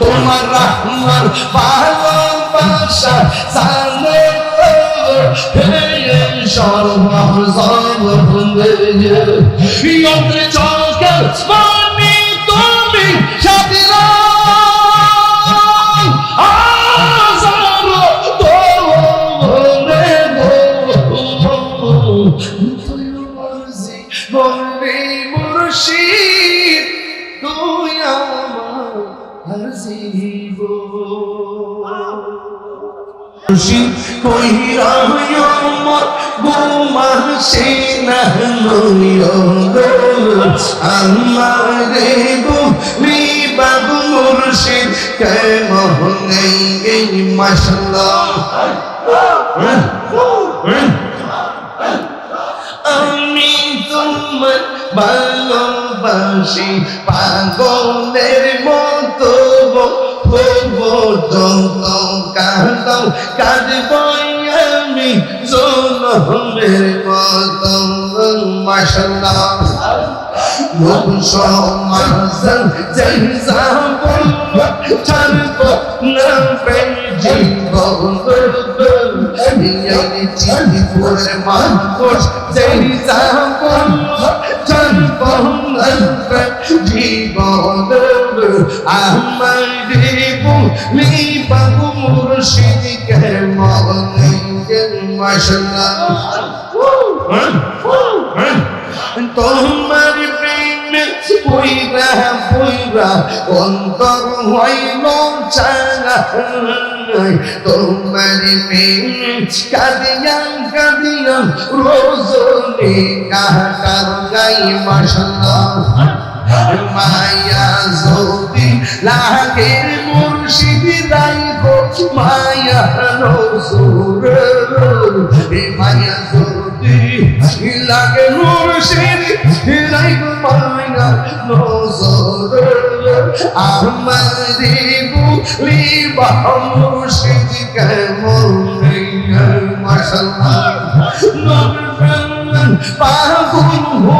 তোমার আমার ভালোবাসা জানো সর্বসর্বে চলকে তুমি সাথীরা খুশি কইরা আমার গোমাসে না নইও আমারে গো মি বাবু মুর্শিদ, কেমন নেই এই মাশাল্লাহ। আমি তোমার ভালোবাসি, পাগলের মতো পর্যন্ত কাঁদাও কাঁদব আমি জনমের মতো মাসাল্লাহ সমাজন যেই যাব ছাড়ব না প্রেম জীবন আমি চিনিপুরের মানুষ যেই যাব ছাড়ব না প্রেম জীবন আমার দেবু লিবাবু মুর্শিদ কে মনে মাসাল্লাহ তোমার প্রেমে পুইরা পুইরা, অন্তর হইল চাঙা তোমার প্রেমে কাঁদিয়া কাঁদিয়া রোজনে কাহাকার গাই মাসাল্লাহ মায়া যদি লাগে মুর্শিদ রাইব মায়া নজর। মায়া যদি লাগে মুর্শিদ রাইব মায়া নজর। আমারে বুলি বা মুর্শিদ কেমন মাশাল্লাহ। পাগুল হইলাম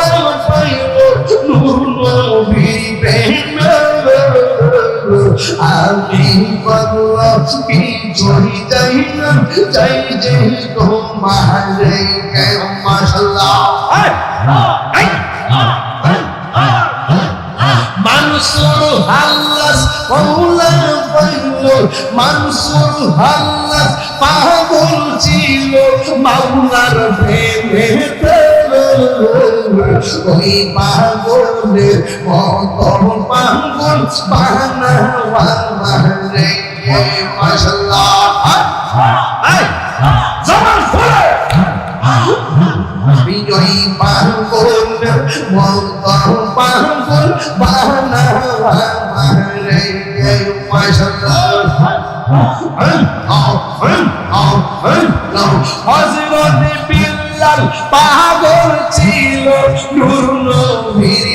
আমি পাগলা কি জড়ি যাই না যাই যে তোমার কে মাশাল্লাহ মানসুর হাল্লাস মৌলা পাইল মানসুর হাল্লাস, পাগল ছিল, মাওলার প্রেমে ওই পাগলের মত পাগল বানাওয়া মানে মাশাল্লাহ জমান ফুলে বিজয়ী পাগল মত পাগল বানাওয়া মানে মাশাল্লাহ হজরত বিল্লাল পাগল ছিল নূর নবীর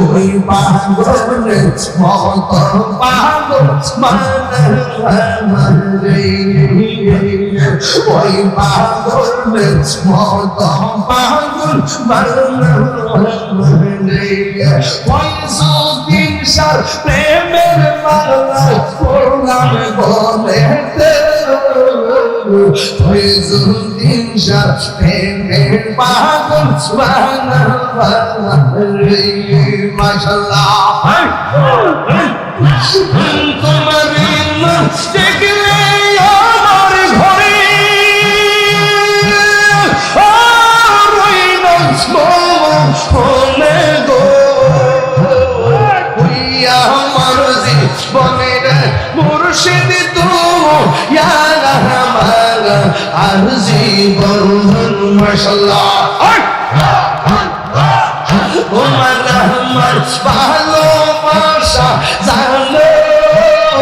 ওই পাগল মত পাগল মানে ওই পাগল মত পাগল মানে ওই সুদিশার প্রেমের মালা করলাম বলে ফয়জুদ্দিন শাহ প্রেমের পাগল বানা রে মাশাল্লাহ তোমার নাচ দেখলে আমার ঘরে আর ওই নাচ মনে গো ওই আমার জীবনের মুর্শিদ তো ইয়ারা আমার আর জীবন মাশাল্লাহ তোমার আমার ভালোবাসা জানো ও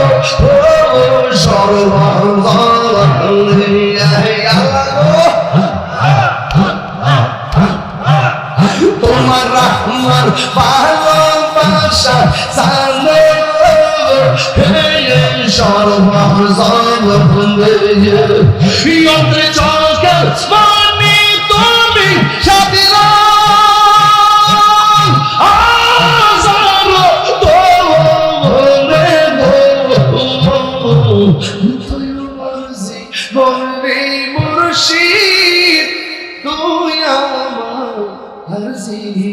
তোমার আমার ভালোবাসা জানো সর্বজন্মে চলকে মানে তুমি সাথীরা মুর্শিদ তুই আমার জীবন